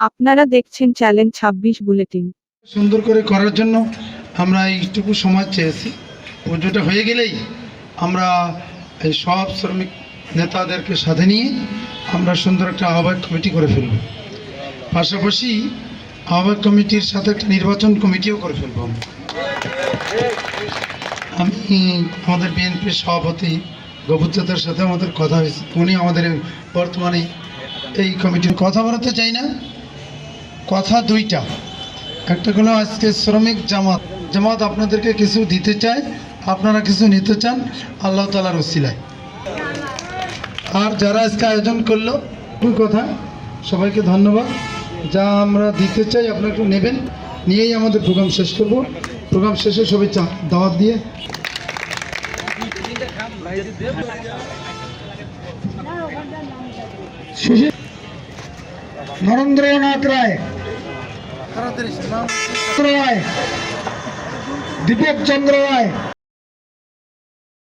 আপনারা দেখছেন চ্যালেঞ্জ ছাব্বিশ বুলেটিন। সুন্দর করে করার জন্য আমরা এইটুকু সময় চেয়েছি। পুজোটা হয়ে গেলেই আমরা এই সব শ্রমিক নেতাদেরকে সাথে নিয়ে আমরা সুন্দর একটা আহ্বায়ক কমিটি করে ফেলব। পাশাপাশি আহ্বায়ক কমিটির সাথে একটা নির্বাচন কমিটিও করে ফেলব আমি আমাদের বিএনপির সভাপতি গভুরদার সাথে আমাদের কথা হয়েছে। উনি আমাদের বর্তমানে এই কমিটির কথা বলাতে চাই না। কথা দুইটা। একটা হলো আজকে শ্রমিক জামাত। জামাত আপনাদেরকে কিছু দিতে চায়, আপনারা কিছু নিতে চান, আল্লাহ তালার ওসিলায়। আর যারা আজকে আয়োজন করল কথা, সবাইকে ধন্যবাদ। যা আমরা দিতে চাই, আপনারা একটু নেবেন, নিয়েই আমাদের প্রোগ্রাম শেষ করব। প্রোগ্রাম শেষে সবাই চা- দাওয়াত দিয়ে। সুশীল নরেন্দ্রনাথ রায়। রায়। দীপক চন্দ্র রায়।